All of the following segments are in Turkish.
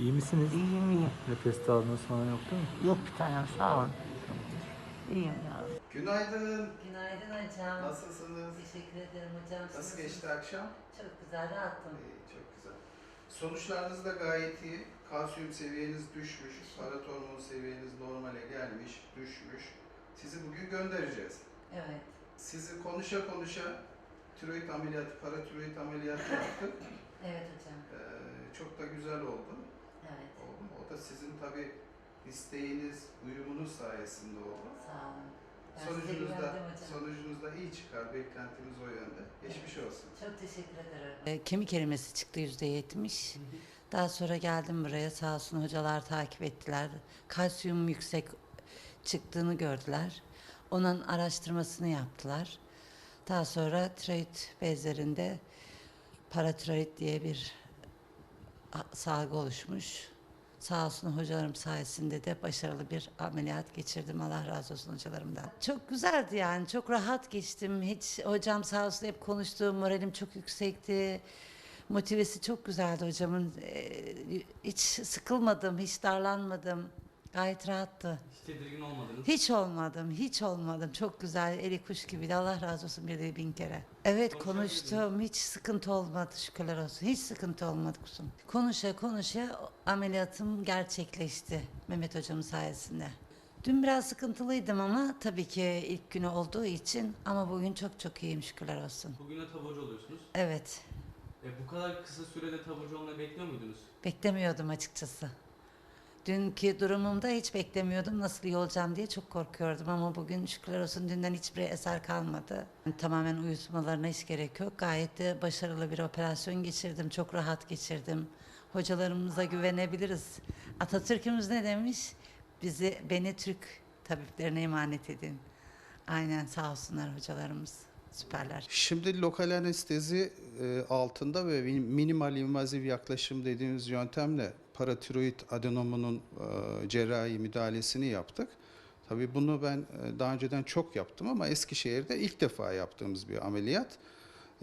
İyi misiniz? İyiyim iyiyim. Nefes darlığınız falan yok değil mi? Yok bir tanem sağ olun. İyiyim ya. Günaydın. Günaydın hocam. Nasılsınız? Teşekkür ederim hocam. Nasıl geçti akşam? Çok güzel rahattım. İyi, çok güzel. Sonuçlarınız da gayet iyi. Kalsiyum seviyeniz düşmüş, parat hormon seviyeniz normale gelmiş, düşmüş. Sizi bugün göndereceğiz. Evet. Sizi konuşa konuşa tiroid ameliyatı, paratiroid ameliyatı yaptık. Evet hocam. Ee, çok da güzel oldu. Evet. oldu. O da sizin tabi isteğiniz, uyumunuz sayesinde oldu. Sağ olun. Ben Sonucunuz da, sonucunuz iyi çıkar. Beklentimiz o yönde. Geçmiş olsun. Çok teşekkür ederim. E, kemik erimesi çıktı yüzde yetmiş. Daha sonra geldim buraya sağ olsun hocalar takip ettiler. Kalsiyum yüksek çıktığını gördüler. Onun araştırmasını yaptılar. Daha sonra tiroid bezlerinde paratiroid diye bir salgı oluşmuş. Sağ olsun hocalarım sayesinde de başarılı bir ameliyat geçirdim. Allah razı olsun hocalarımdan. Çok güzeldi yani. Çok rahat geçtim. Hiç hocam sağ olsun hep konuştu. Moralim çok yüksekti. Motivesi çok güzeldi hocamın. Ee, hiç sıkılmadım, hiç darlanmadım. Gayet rahattı. Hiç tedirgin olmadınız. Hiç olmadım, hiç olmadım. Çok güzel, eli kuş gibiydi. Allah razı olsun bir de bin kere. Evet konuştum, hiç sıkıntı olmadı şükürler olsun. Hiç sıkıntı olmadı kuzum. Konuşa konuşa ameliyatım gerçekleşti Mehmet hocamın sayesinde. Dün biraz sıkıntılıydım ama tabii ki ilk günü olduğu için ama bugün çok çok iyiyim şükürler olsun. Bugüne taburcu oluyorsunuz. Evet, E, bu kadar kısa sürede taburcu olmayı bekliyor muydunuz? beklemiyordum açıkçası. Dünkü durumumda hiç beklemiyordum nasıl iyi olacağım diye çok korkuyordum ama bugün şükürler olsun dünden hiçbir eser kalmadı. Tamamen uyutmalarına hiç gerek yok. Gayet de başarılı bir operasyon geçirdim. Çok rahat geçirdim. Hocalarımıza güvenebiliriz. Atatürk'ümüz ne demiş? Bizi beni Türk tabiplerine emanet edin. Aynen sağ olsunlar hocalarımız. Süperler. Şimdi lokal anestezi e, altında ve min- minimal invaziv yaklaşım dediğimiz yöntemle paratiroid adenomunun e, cerrahi müdahalesini yaptık. Tabii bunu ben e, daha önceden çok yaptım ama Eskişehir'de ilk defa yaptığımız bir ameliyat.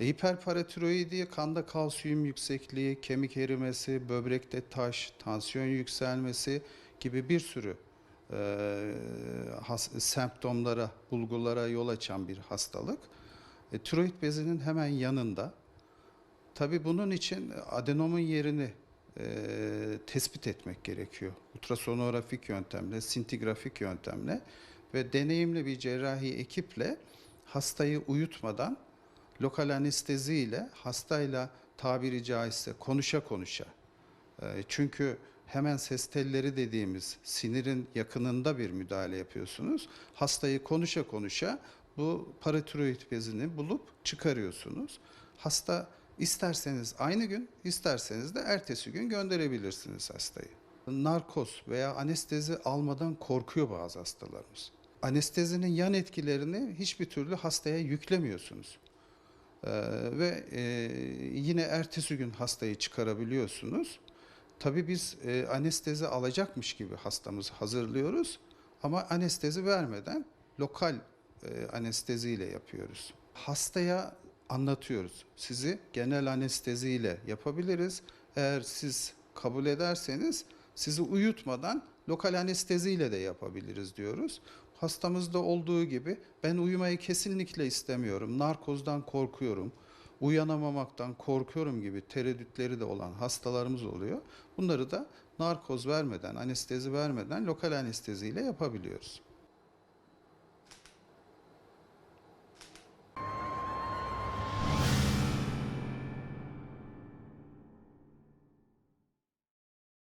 Hiperparatiroidi, kanda kalsiyum yüksekliği, kemik erimesi, böbrekte taş, tansiyon yükselmesi gibi bir sürü e, has- semptomlara, bulgulara yol açan bir hastalık. E, tiroid bezinin hemen yanında. Tabii bunun için adenomun yerini e, tespit etmek gerekiyor. Ultrasonografik yöntemle, sintigrafik yöntemle ve deneyimli bir cerrahi ekiple hastayı uyutmadan lokal anestezi ile hastayla tabiri caizse konuşa konuşa e, Çünkü hemen ses telleri dediğimiz sinirin yakınında bir müdahale yapıyorsunuz. Hastayı konuşa konuşa bu paratiroid bezini bulup çıkarıyorsunuz. Hasta isterseniz aynı gün, isterseniz de ertesi gün gönderebilirsiniz hastayı. Narkoz veya anestezi almadan korkuyor bazı hastalarımız. Anestezinin yan etkilerini hiçbir türlü hastaya yüklemiyorsunuz. Ee, ve e, yine ertesi gün hastayı çıkarabiliyorsunuz. Tabii biz e, anestezi alacakmış gibi hastamızı hazırlıyoruz ama anestezi vermeden lokal e, anesteziyle yapıyoruz. Hastaya anlatıyoruz. Sizi genel anesteziyle yapabiliriz. Eğer siz kabul ederseniz sizi uyutmadan lokal anesteziyle de yapabiliriz diyoruz. Hastamızda olduğu gibi ben uyumayı kesinlikle istemiyorum. Narkozdan korkuyorum. Uyanamamaktan korkuyorum gibi tereddütleri de olan hastalarımız oluyor. Bunları da narkoz vermeden, anestezi vermeden lokal anesteziyle yapabiliyoruz.